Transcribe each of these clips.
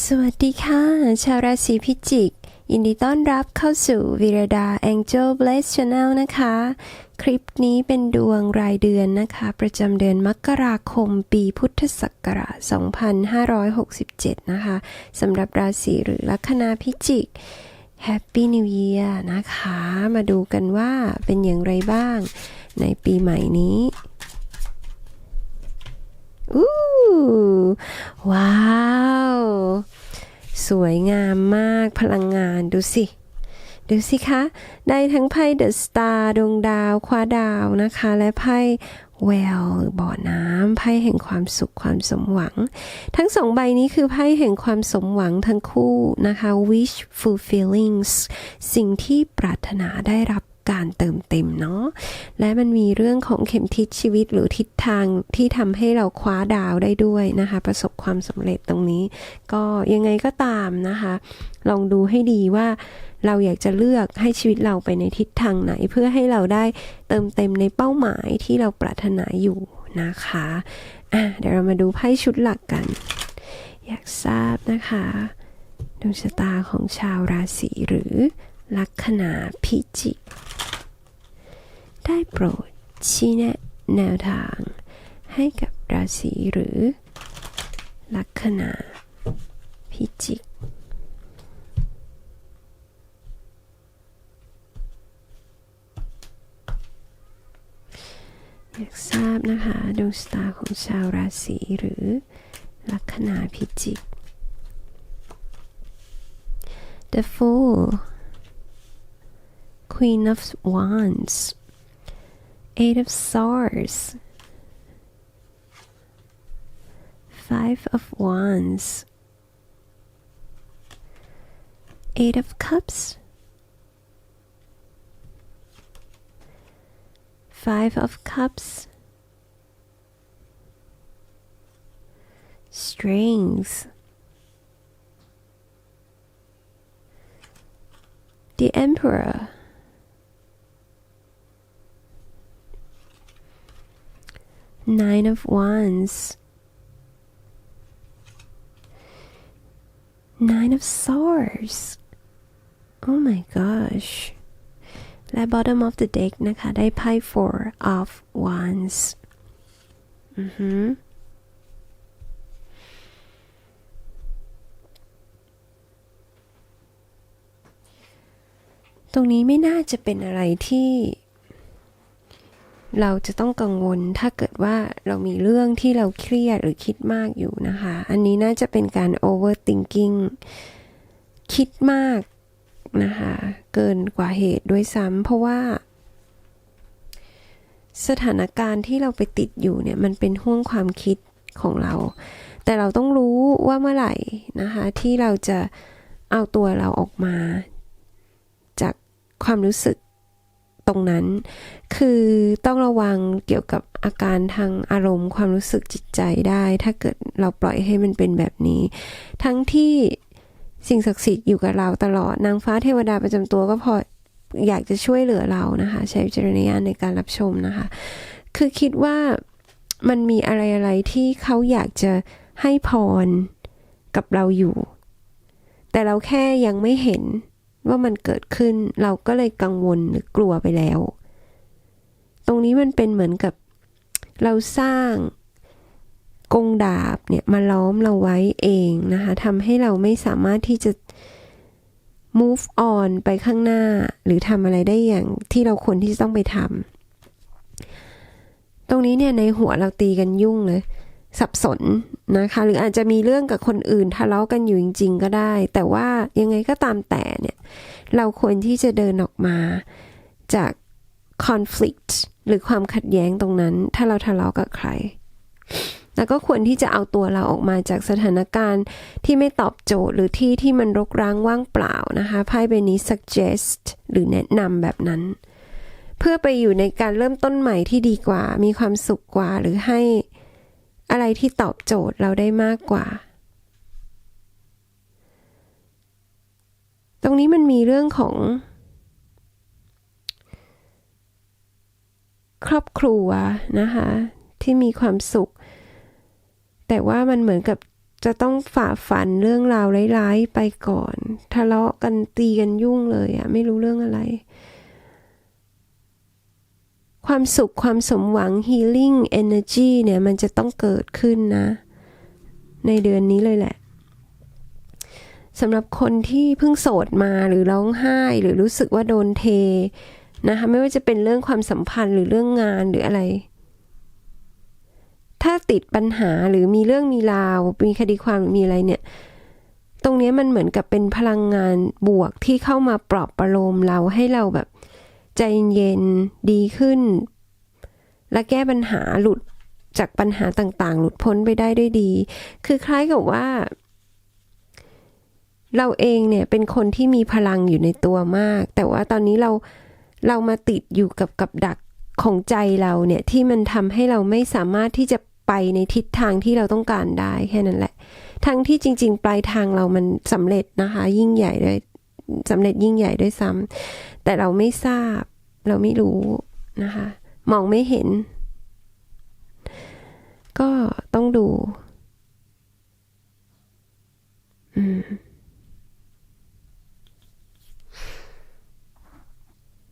สวัสดีค่ะ ชาวราศีพิจิก ยินดีต้อนรับเข้าสู่วิรดา Angel Bless Channel นะคะ คลิปนี้เป็นดวงรายเดือนนะคะ ประจำเดือนมกราคมปีพุทธศักราช 2567 นะคะสำหรับราศีหรือลัคนาพิจิก Happy New Year นะคะ มาดูกันว่าเป็นอย่างไรบ้างในปีใหม่นี้ อู้ว้าว สวยงามมากพลังงานดูสิ ดูสิคะ ได้ทั้งไพ่เดอะสตาร์ดวงดาว คว้าดาวนะคะ และไพ่แวลบ่อน้ำไพ่แห่งความสุขความสมหวัง ทั้งสองใบนี้คือไพ่แห่งความสมหวังทั้งคู่นะคะ wish fulfillings สิ่งที่ปรารถนาได้รับ การเติมเต็มเนาะและมันมีเรื่องของเข็มทิศชีวิตหรือทิศทางที่ทำให้เราคว้าดาวได้ด้วยนะคะ ประสบความสำเร็จตรงนี้ ก็ยังไงก็ตามนะคะ ลองดูให้ดีว่าเราอยากจะเลือกให้ชีวิตเราไปในทิศทางไหน เพื่อให้เราได้เติมเต็มในเป้าหมายที่เราปรารถนาอยู่นะคะอะเดี๋ยวเรามาดูไพ่ชุดหลักกัน อยากทราบนะคะดวงชะตาของชาวราศีหรือลัคนาพิจิก ได้โปรดชี้แนะแนวทาง ให้กับราศีหรือ ลัคนาพิจิก อยากทราบนะคะดวงชะตาของชาวราศีหรือ ลัคนาพิจิก The Fool Queen of Wands Eight of Swords. Five of Wands. Eight of Cups. Five of Cups. Strings. The Emperor Nine of Wands. Nine of Swords. Oh my gosh. และ bottom of the deck นะคะ ได้ไพ่ four of wands อือหือตรงนี้ไม่น่าจะเป็นอะไรที่ เราจะต้องกังวลถ้าเกิดว่าเรามีเรื่องที่เราเครียดหรือคิดมากอยู่นะคะ อันนี้น่าจะเป็นการ overthinking คิดมากนะคะ เกินกว่าเหตุด้วยซ้ำเพราะว่า สถานการณ์ที่เราไปติดอยู่เนี่ย มันเป็นห่วงความคิดของเรา แต่เราต้องรู้ว่าเมื่อไหร่นะคะ ที่เราจะเอาตัวเราออกมา จากความรู้สึก รงนั้น คือต้องระวังเกี่ยวกับอาการทางอารมณ์ความรู้สึกจิตใจได้ ถ้าเกิดเราปล่อยให้มันเป็นแบบนี้ ทั้งที่สิ่งศักดิ์สิทธิ์อยู่กับเราตลอดนางฟ้าเทวดาประจำตัวก็พออยากจะช่วยเหลือเรานะคะ ใช้วิจารณญาณในการรับชมนะคะ คือคิดว่ามันมีอะไรอะไรที่เขาอยากจะให้พรกับเราอยู่ แต่เราแค่ยังไม่เห็น ว่ามันเกิดขึ้นเราก็เลยกังวลหรือกลัวไปแล้ว ตรงนี้มันเป็นเหมือนกับเราสร้างกงดาบเนี่ยมาล้อมเราไว้เองนะคะทำให้เราไม่สามารถที่จะ move on ไปข้างหน้า หรือทำอะไรได้อย่างที่เราควรที่จะต้องไปทำตรงนี้เนี่ยในหัวเราตีกันยุ่งเลย สับสน นะคะ หรืออาจจะมีเรื่องกับคนอื่นทะเลาะกันอยู่จริง ๆ ก็ได้ แต่ว่ายังไงก็ตามแต่เนี่ย เราควรที่จะเดินออกมาจาก conflict หรือความขัดแย้งตรงนั้น ถ้าเราทะเลาะกับใคร แล้วก็ควรที่จะเอาตัวเราออกมาจากสถานการณ์ที่ไม่ตอบโจทย์หรือที่ที่มันรกร้างว่างเปล่านะคะไพ่ใบนี้ suggest หรือแนะนำแบบนั้น เพื่อไปอยู่ในการเริ่มต้นใหม่ที่ดีกว่า มีความสุขกว่าหรือให้ อะไรที่ตอบโจทย์เราได้มากกว่า ตรงนี้มันมีเรื่องของ ครอบครัวนะคะ ที่มีความสุข แต่ว่ามันเหมือนกับจะต้องฝ่าฟันเรื่องราวร้ายๆไปก่อน ทะเลาะกันตีกันยุ่งเลยอะไม่รู้เรื่องอะไร ความสุขความสมหวัง healing energy เนี่ย มันจะต้องเกิดขึ้นนะ ในเดือนนี้เลยแหละสำหรับคนที่เพิ่งโสดมาหรือร้องไห้ หรือรู้สึกว่าโดนเทนะคะไม่ว่าจะเป็นเรื่องความสัมพันธ์หรือเรื่องงานหรืออะไร ถ้าติดปัญหาหรือมีเรื่องมีราว มีคดีความหรือมีอะไรเนี่ย ตรงนี้มันเหมือนกับเป็นพลังงานบวกที่เข้ามาปลอบประโลมเราให้เราแบบ ใจเย็นดีขึ้น และแก้ปัญหาหลุดจากปัญหาต่างๆ หลุดพ้นไปได้ด้วยดี คือคล้ายกับว่า เราเองเนี่ยเป็นคนที่มีพลังอยู่ในตัวมาก แต่ว่าตอนนี้เราเรามาติดอยู่กับกับดักของใจเราเนี่ยที่มันทำให้เราไม่สามารถที่จะไปในทิศทางที่เราต้องการได้แค่นั้นแหละ ทั้งที่จริง ๆ ปลายทางเรามันสำเร็จนะคะ ยิ่งใหญ่ด้วย สำเร็จยิ่งใหญ่ด้วยซ้ำแต่เราไม่ทราบ เราไม่รู้นะคะ มองไม่เห็น ก็ต้องดู อืม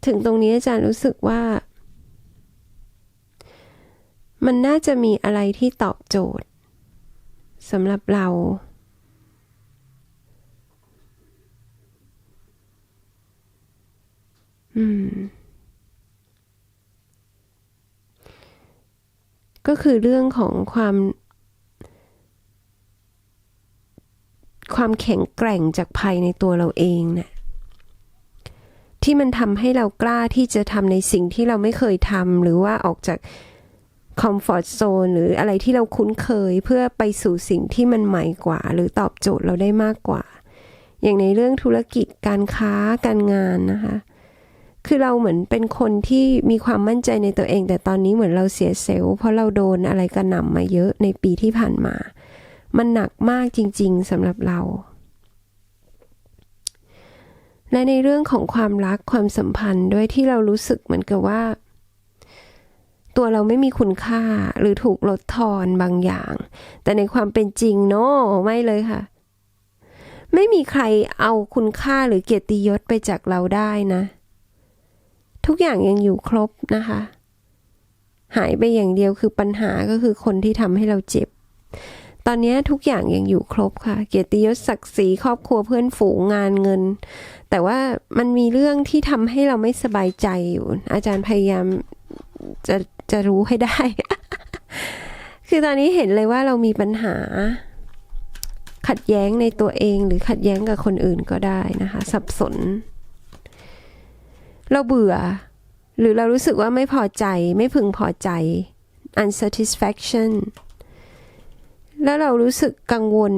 ถึงตรงนี้อาจารย์รู้สึกว่า มันน่าจะมีอะไรที่ตอบโจทย์สำหรับเรา อืม ก็คือเรื่องของความ ความแข็งแกร่งจากภายในตัวเราเองเนี่ยที่มันทำให้เรากล้าที่จะทำในสิ่งที่เราไม่เคยทำหรือว่าออกจากคอมฟอร์ z โซนหรืออะไรที่เราคุ้นเคยเพื่อไปสู่สิ่งที่มันใหม่กว่า หรือตอบโจทย์เราได้มากกว่า อย่างในเรื่องธุรกิจการค้าการงานนะคะ คือเราเหมือนเป็นคนที่มีความมั่นใจในตัวเอง แต่ตอนนี้เหมือนเราเสียเซลล์เพราะเราโดนอะไรกระหน่ำมาเยอะในปีที่ผ่านมา มันหนักมากจริง ๆสำหรับเรา และในเรื่องของความรักความสัมพันธ์ด้วยที่เรารู้สึกเหมือนกับว่า ตัวเราไม่มีคุณค่าหรือถูกลดทอนบางอย่าง แต่ในความเป็นจริงโนาะไม่เลยค่ะไม่มีใครเอาคุณค่าหรือเกียรติยศไปจากเราได้นะ ทุกอย่างยังอยู่ครบนะคะ หายไปอย่างเดียวคือปัญหาก็คือคนที่ทำให้เราเจ็บ ตอนนี้ทุกอย่างยังอยู่ครบค่ะ เกียรติยศศักดิ์ศรีครอบครัวเพื่อนฝูงงานเงิน แต่ว่ามันมีเรื่องที่ทำให้เราไม่สบายใจอยู่ อาจารย์พยายามจะจะรู้ให้ได้ คือตอนนี้เห็นเลยว่าเรามีปัญหาขัดแย้งในตัวเองหรือขัดแย้งกับคนอื่นก็ได้นะคะ สับสน เราเบื่อ หรือเรารู้สึกว่าไม่พอใจไม่พึงพอใจ unsatisfaction แล้วเรารู้สึกกังวล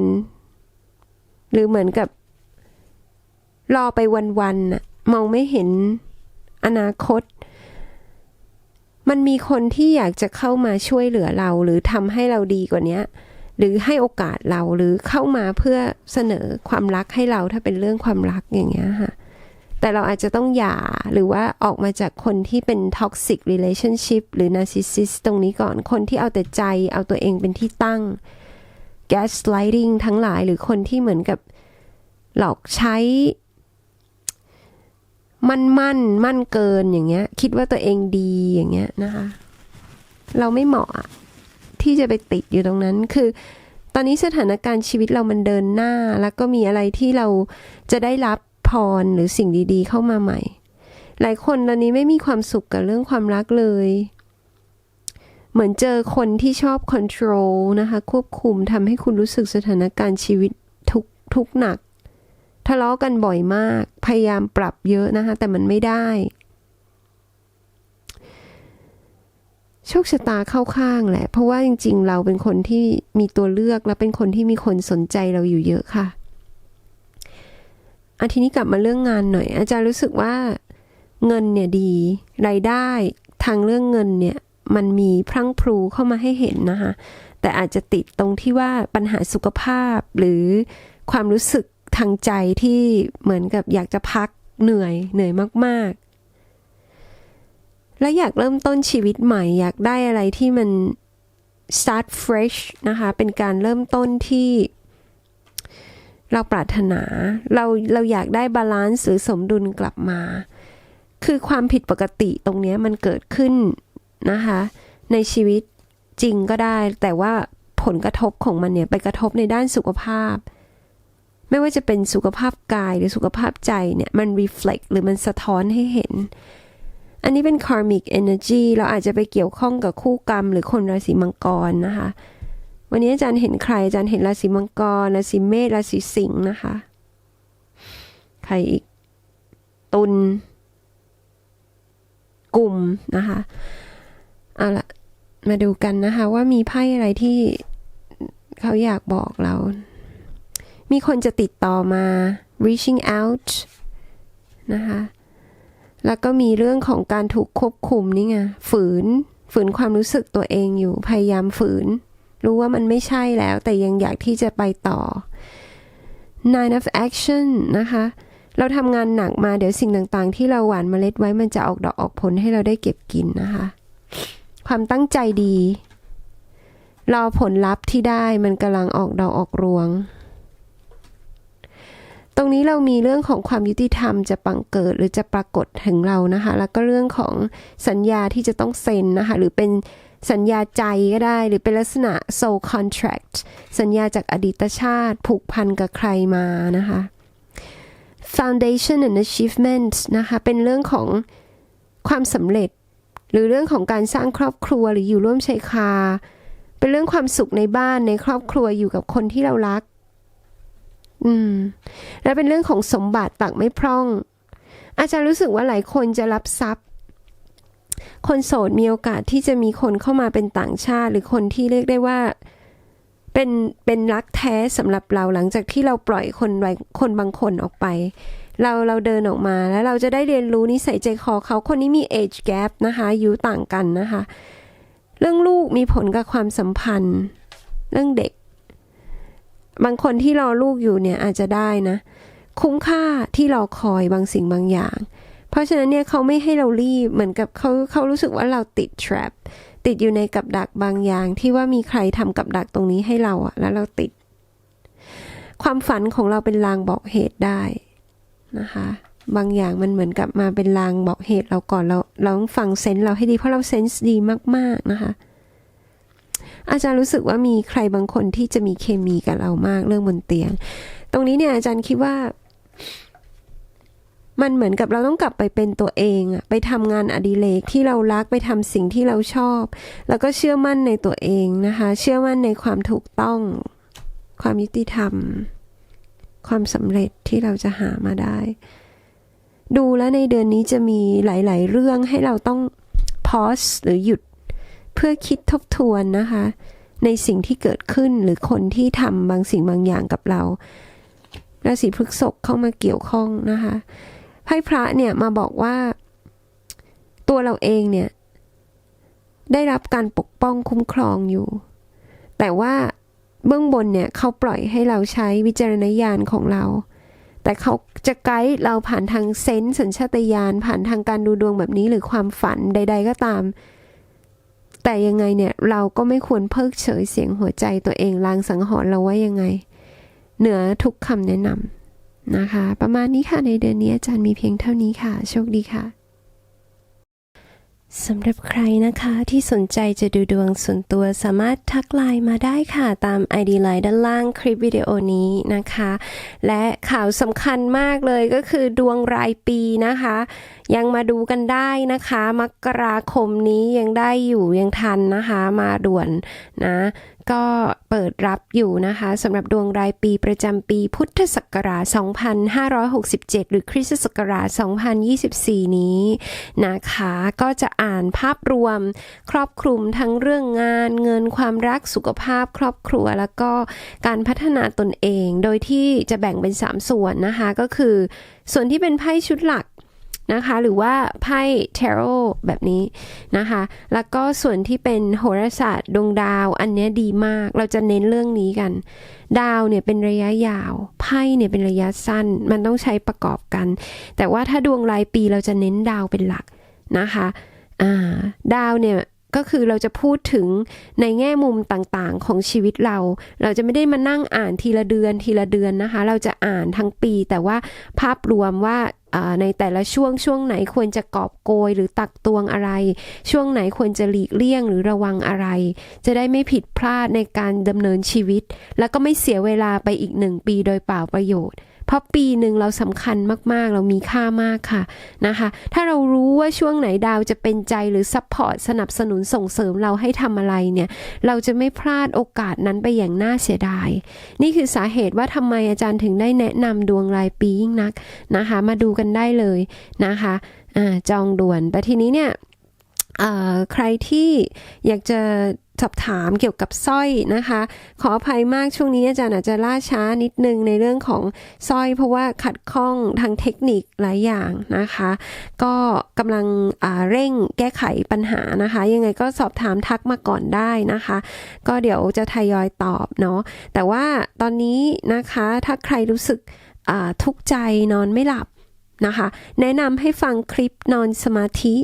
หรือเหมือนกับ รอไปวันๆน่ะมองไม่เห็นอนาคต มันมีคนที่อยากจะเข้ามาช่วยเหลือเรา หรือทำให้เราดีกว่านี้หรือให้โอกาสเราหรือเข้ามาเพื่อเสนอความรักให้เราถ้าเป็นเรื่องความรักอย่างเงี้ยค่ะ แต่เราอาจจะต้องหย่าหรือว่าออกมาจากคนที่เป็น toxic relationship หรือ narcissist ตรงนี้ก่อนคนที่เอาแต่ใจ เอาตัวเองเป็นที่ตั้ง gaslighting ทั้งหลายหรือคนที่เหมือนกับหลอกใช้ มั่นมั่นมั่นเกินอย่างเงี้ย คิดว่าตัวเองดีอย่างเงี้ยนะคะ เราไม่เหมาะที่จะไปติดอยู่ตรงนั้นคือตอนนี้สถานการณ์ชีวิตเรามันเดินหน้า แล้วก็มีอะไรที่เราจะได้รับ รหรือสิ่งดีๆ เข้ามาใหม่ หลายคนตอนนี้ไม่มีความสุขกับเรื่องความรักเลย เหมือนเจอคนที่ชอบ control นะคะ ควบคุมทำให้คุณรู้สึกสถานการณ์ชีวิตทุกทุกหนัก ทะเลาะกันบ่อยมาก พยายามปรับเยอะนะคะ แต่มันไม่ได้ โชคชะตาเข้าข้างแหละ เพราะว่าจริง ๆ เราเป็นคนที่มีตัวเลือกและเป็นคนที่มีคนสนใจเราอยู่เยอะค่ะ อาทีนี้กลับมาเรื่องงานหน่อย อาจารย์รู้สึกว่าเงินเนี่ยดี รายได้ทางเรื่องเงินเนี่ยมันมีพรั่งพรูเข้ามาให้เห็นนะคะ แต่อาจจะติดตรงที่ว่าปัญหาสุขภาพหรือความรู้สึกทางใจที่เหมือนกับอยากจะพักเหนื่อยเหนื่อยมาก ๆ และอยากเริ่มต้นชีวิตใหม่ อยากได้อะไรที่มัน start fresh นะคะ เป็นการเริ่มต้นที่ เราปรารถนาเราเราอยากได้บาลานซ์หรือสมดุลกลับมา คือความผิดปกติตรงนี้มันเกิดขึ้นนะคะ ในชีวิตจริงก็ได้ แต่ว่าผลกระทบของมันเนี่ยไปกระทบในด้านสุขภาพ ไม่ว่าจะเป็นสุขภาพกายหรือสุขภาพใจเนี่ย มัน reflect หรือมันสะท้อนให้เห็น อันนี้เป็น karmic energy เราอาจจะไปเกี่ยวข้องกับคู่กรรม หรือคนราศีมังกรนะคะ วันนี้อาจารย์เห็นใครอาจารย์เห็นราศีมังกรราศีเมษราศีสิงห์นะคะ ใครอีก ตุลกลุ่มนะคะเอาละมาดูกันนะคะ ว่ามีไพ่อะไรที่เขาอยากบอกเรา มีคนจะติดต่อมา reaching out นะคะ แล้วก็มีเรื่องของการถูกควบคุมนี่ไง ฝืน ฝืนความรู้สึกตัวเองอยู่ พยายามฝืน รู้ว่ามันไม่ใช่แล้ว แต่ยังอยากที่จะไปต่อ nine of action นะคะ เราทำงานหนักมาเดี๋ยวสิ่งต่างๆ ที่เราหว่านเมล็ดไว้มันจะออกดอกออกผลให้เราได้เก็บกินนะคะ ความตั้งใจดี รอผลลัพธ์ที่ได้มันกำลังออกดอกออกรวง ตรงนี้เรามีเรื่องของความยุติธรรมจะปังเกิดหรือจะปรากฏถึงเรานะคะ แล้วก็เรื่องของสัญญาที่จะต้องเซ็นนะคะ หรือเป็น สัญญาใจก็ได้หรือเป็นลักษณะ soul contract สัญญาจากอดีตชาติผูกพันกับใครมานะคะ foundation and achievement นะคะเป็นเรื่องของความสำเร็จ หรือเรื่องของการสร้างครอบครัวหรืออยู่ร่วมชายคา เป็นเรื่องความสุขในบ้านในครอบครัวอยู่กับคนที่เรารัก อืม และเป็นเรื่องของสมบัติตักไม่พร่อง อาจารย์รู้สึกว่าหลายคนจะรับทรัพย์ คนโสดมีโอกาสที่จะมีคนเข้ามาเป็นต่างชาติ หรือคนที่เรียกได้ว่าเป็นเป็นรักแท้สำหรับเราหลังจากที่เราปล่อยคนไว้คนบางคนออกไป เราเราเดินออกมาแล้วเราจะได้เรียนรู้นิสัยใจคอเขาคนนี้มี age gap นะคะอายุต่างกันนะคะ เรื่องลูกมีผลกับความสัมพันธ์ เรื่องเด็ก บางคนที่รอลูกอยู่เนี่ยอาจจะได้นะ คุ้มค่าที่รอคอยบางสิ่งบางอย่าง เพราะฉะนั้นเนี่ยเขาไม่ให้เรารีบเหมือนกับเขาเขารู้สึกว่าเราติด trap ติดอยู่ในกับดักบางอย่าง ที่ว่ามีใครทำกับดักตรงนี้ให้เราอะแล้วเราติด ความฝันของเราเป็นลางบอกเหตุได้นะคะ บางอย่างมันเหมือนกับมาเป็นลางบอกเหตุเราก่อนเราเราต้องฟังเซนส์เราให้ดีเพราะเราเซนส์ดีมาก ๆนะคะอาจารย์รู้สึกว่ามีใครบางคนที่จะมีเคมีกับเรามากเรื่องบนเตียง ตรงนี้เนี่ยอาจารย์คิดว่า มันเหมือนกับเราต้องกลับไปเป็นตัวเองอะไปทำงานอดิเรกที่เรารักไปทำสิ่งที่เราชอบ แล้วก็เชื่อมั่นในตัวเองนะคะ เชื่อมั่นในความถูกต้อง ความยุติธรรม ความสำเร็จที่เราจะหามาได้ ดูแลในเดือนนี้จะมีหลาย ๆ เรื่องให้เราต้อง pause หรือหยุด เพื่อคิดทบทวนนะคะ ในสิ่งที่เกิดขึ้นหรือคนที่ทำบางสิ่งบางอย่างกับเราราศีพฤษภเข้ามาเกี่ยวข้องนะคะ ไพ่พระเนี่ยมาบอกว่า ตัวเราเองเนี่ย ได้รับการปกป้องคุ้มครองอยู่ แต่ว่าเบื้องบนเนี่ยเขาปล่อยให้เราใช้วิจารณญาณของเรา แต่เขาจะไกด์เราผ่านทางเซนส์สัญชาตญาณผ่านทางการดูดวงแบบนี้หรือความฝันใด ๆ ก็ตาม แต่ยังไงเนี่ยเราก็ไม่ควรเพิกเฉยเสียงหัวใจตัวเองลางสังหรณ์เราว่ายังไง เหนือทุกคำแนะนำ นะคะ ประมาณนี้ค่ะในเดือนนี้อาจารย์มีเพียงเท่านี้ค่ะ โชคดีค่ะสำหรับใครนะคะที่สนใจจะดูดวงส่วนตัวสามารถทักไลน์มาได้ค่ะตาม ID ไลน์ด้านล่างคลิปวิดีโอนี้นะคะ และข่าวสำคัญมากเลยก็คือดวงรายปีนะคะ ยังมาดูกันได้นะคะ มกราคมนี้ยังได้อยู่ยังทันนะคะ มาด่วนนะ ก็เปิดรับอยู่นะคะสำหรับดวงรายปีประจำปีพุทธศักราช 2567 หรือคริสตศักราช 2024 นี้นะคะ ก็จะอ่านภาพรวมครอบคลุมทั้งเรื่องงานเงินความรักสุขภาพครอบครัว แล้วก็การพัฒนาตนเอง โดยที่จะแบ่งเป็น 3 ส่วนนะคะ ก็คือ ส่วนที่เป็นไพ่ชุดหลัก นะคะ หรือว่าไพ่เทโรแบบนี้นะคะ แล้วก็ส่วนที่เป็นโหราศาสตร์ดวงดาวอันนี้ดีมาก เราจะเน้นเรื่องนี้กัน ดาวเนี่ยเป็นระยะยาว ไพ่เนี่ยเป็นระยะสั้น มันต้องใช้ประกอบกัน แต่ว่าถ้าดวงรายปีเราจะเน้นดาวเป็นหลักนะคะ อ่า ดาวเนี่ย ก็คือเราจะพูดถึงในแง่มุมต่างๆของชีวิตเรา เราจะไม่ได้มานั่งอ่านทีละเดือนทีละเดือนนะคะ เราจะอ่านทั้งปี แต่ว่าภาพรวมว่าในแต่ละช่วงช่วงไหนควรจะกอบโกยหรือตักตวงอะไร ช่วงไหนควรจะหลีกเลี่ยงหรือระวังอะไร จะได้ไม่ผิดพลาดในการดำเนินชีวิต แล้วก็ไม่เสียเวลาไปอีกหนึ่งปีโดยเปล่าประโยชน์ เพราะปีหนึ่งเราสำคัญมากๆ เรามีค่ามากค่ะนะคะ ถ้าเรารู้ว่าช่วงไหนดาวจะเป็นใจหรือซัพพอร์ตสนับสนุนส่งเสริมเราให้ทำอะไรเนี่ย เราจะไม่พลาดโอกาสนั้นไปอย่างน่าเสียดาย นี่คือสาเหตุว่าทำไมอาจารย์ถึงได้แนะนำดวงรายปียิ่งนักนะคะ มาดูกันได้เลยนะคะอ่าจองด่วนแต่ทีนี้เนี่ย ใครที่อยากจะสอบถามเกี่ยวกับสร้อยนะคะ ขออภัยมากช่วงนี้อาจารย์อาจจะล่าช้านิดนึงในเรื่องของสร้อย เพราะว่าขัดข้องทางเทคนิคหลายอย่างนะคะ ก็กำลังเร่งแก้ไขปัญหานะคะ ยังไงก็สอบถามทักมาก่อนได้นะคะ ก็เดี๋ยวจะทยอยตอบเนาะแต่ว่าตอนนี้นะคะถ้าใครรู้สึกทุกข์ใจนอนไม่หลับนะคะ แนะนำให้ฟังคลิปนอนสมาธิ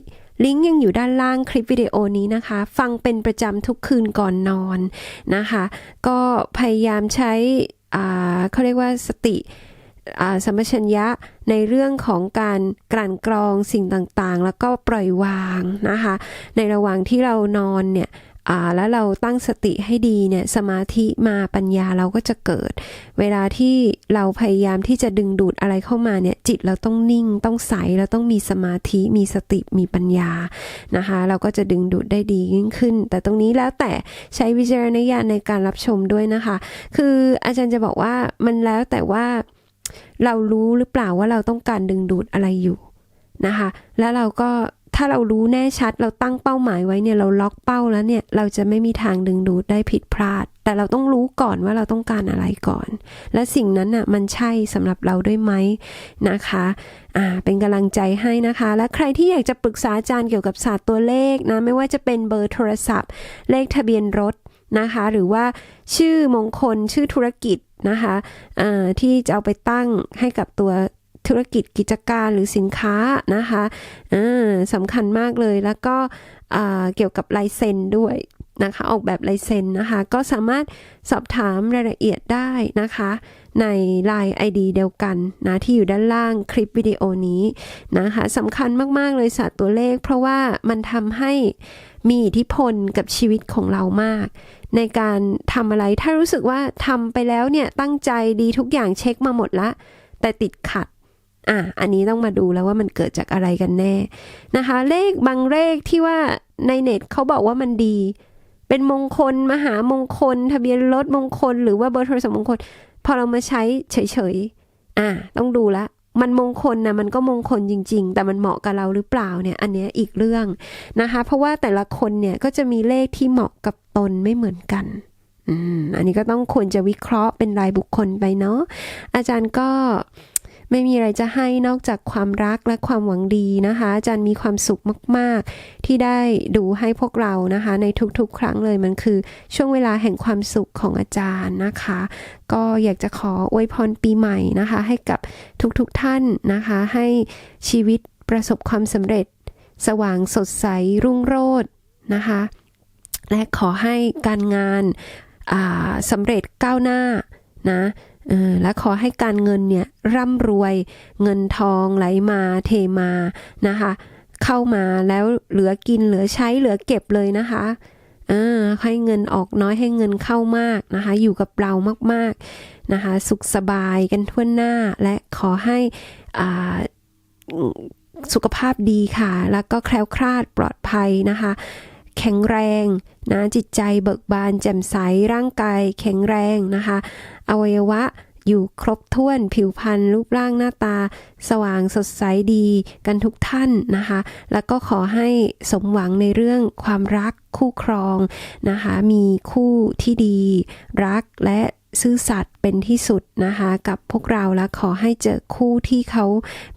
ลิงก์ยังอยู่ด้านล่างคลิปวิดีโอนี้นะคะ ฟังเป็นประจำทุกคืนก่อนนอนนะคะ ก็พยายามใช้เขาเรียกว่าสติสมชัญญะในเรื่องของการกลั่นกรองสิ่งต่างๆ แล้วก็ปล่อยวางนะคะ ในระหว่างที่เรานอนเนี่ย แล้วเราตั้งสติให้ดีเนี่ยสมาธิมาปัญญาเราก็จะเกิด เวลาที่เราพยายามที่จะดึงดูดอะไรเข้ามาเนี่ยจิตเราต้องนิ่งต้องใสเราต้องมีสมาธิมีสติมีปัญญานะคะ เราก็จะดึงดูดได้ดียิ่งขึ้น แต่ตรงนี้แล้วแต่ใช้วิจารณญาณในการรับชมด้วยนะคะ คืออาจารย์จะบอกว่ามันแล้วแต่ว่าเรารู้หรือเปล่าว่าเราต้องการดึงดูดอะไรอยู่นะคะ แล้วเราก็ ถ้าเรารู้แน่ชัดเราตั้งเป้าหมายไว้เนี่ยเราล็อกเป้าแล้วเนี่ยเราจะไม่มีทางดึงดูดได้ผิดพลาด แต่เราต้องรู้ก่อนว่าเราต้องการอะไรก่อน และสิ่งนั้นน่ะมันใช่สำหรับเราด้วยไหมนะคะอ่าเป็นกำลังใจให้นะคะ และใครที่อยากจะปรึกษาอาจารย์เกี่ยวกับศาสตร์ตัวเลขนะไม่ว่าจะเป็นเบอร์โทรศัพท์ เลขทะเบียนรถนะคะ หรือว่าชื่อมงคลชื่อธุรกิจนะคะอ่าที่จะเอาไปตั้งให้กับตัว ธุรกิจกิจการหรือสินค้านะคะสำคัญมากเลยแล้วก็เกี่ยวกับลายเซ็นด้วยนะคะออกแบบลายเซ็นนะคะ ก็สามารถสอบถามรายละเอียดได้นะคะ ใน Line ID เดียวกันนะที่อยู่ด้านล่างคลิปวิดีโอนี้นะคะสำคัญมาก ๆ เลยศาสตร์ตัวเลข เพราะว่ามันทำให้มีอิทธิพลกับชีวิตของเรามาก ในการทำอะไรถ้ารู้สึกว่าทำไปแล้วเนี่ยตั้งใจดีทุกอย่างเช็คมาหมดละ แต่ติดขัด อะอันนี้ต้องมาดูแล้วว่ามันเกิดจากอะไรกันแน่นะคะ เลขบางเลขที่ว่าในเน็ตเขาบอกว่ามันดี เป็นมงคล มหามงคล ทะเบียนรถมงคล หรือว่าเบอร์โทรศัพท์มงคล พอเรามาใช้เฉยๆอะต้องดูละมันมงคลนะมันก็มงคลจริง ๆ แต่มันเหมาะกับเราหรือเปล่าเนี่ย อันเนี้ยอีกเรื่องนะคะ เพราะว่าแต่ละคนเนี่ยก็จะมีเลขที่เหมาะกับตนไม่เหมือนกันอืมอันนี้ก็ต้องควรจะวิเคราะห์เป็นรายบุคคลไปเนาะอาจารย์ก็ ไม่มีอะไรจะให้นอกจากความรักและความหวังดีนะคะอาจารย์มีความสุขมาก ๆ ที่ได้ดูให้พวกเรานะคะ ในทุกๆ ครั้งเลยมันคือช่วงเวลาแห่งความสุขของอาจารย์นะคะ ก็อยากจะขออวยพรปีใหม่นะคะ ให้กับทุกๆท่านนะคะ ให้ชีวิตประสบความสำเร็จ สว่างสดใสรุ่งโรจน์นะคะ และขอให้การงานอ่าสำเร็จก้าวหน้านะ และขอให้การเงินเนี่ยร่ำรวยเงินทองไหลมาเทมานะคะ เข้ามาแล้วเหลือกินเหลือใช้เหลือเก็บเลยนะคะให้เงินออกน้อยให้เงินเข้ามากนะคะ อยู่กับเรามากๆนะคะ สุขสบายกันทั่วหน้าและขอให้สุขภาพดีค่ะ แล้วก็แคล้วคลาดปลอดภัยนะคะ แข็งแรงนะจิตใจเบิกบานแจ่มใสร่างกายแข็งแรงนะคะ อวัยวะอยู่ครบถ้วนผิวพรรณรูปร่างหน้าตา สว่างสดใสดีกันทุกท่านนะคะ แล้วก็ขอให้สมหวังในเรื่องความรักคู่ครองนะคะ มีคู่ที่ดี รักและซื่อสัตย์เป็นที่สุดนะคะ กับพวกเราและขอให้เจอคู่ที่เขา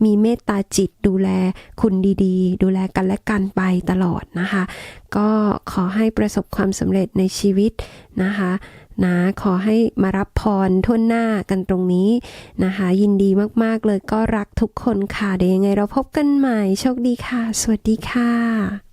มีเมตตาจิตดูแลคุณดีๆ ดูแลกันและกันไปตลอดนะคะ ก็ขอให้ประสบความสำเร็จในชีวิตนะคะ นะขอให้มารับพรทุนหน้ากันตรงนี้นะคะ ยินดีมากๆเลยก็รักทุกคนค่ะเดี๋ยวยังไงเราพบกันใหม่โชคดีค่ะ สวัสดีค่ะ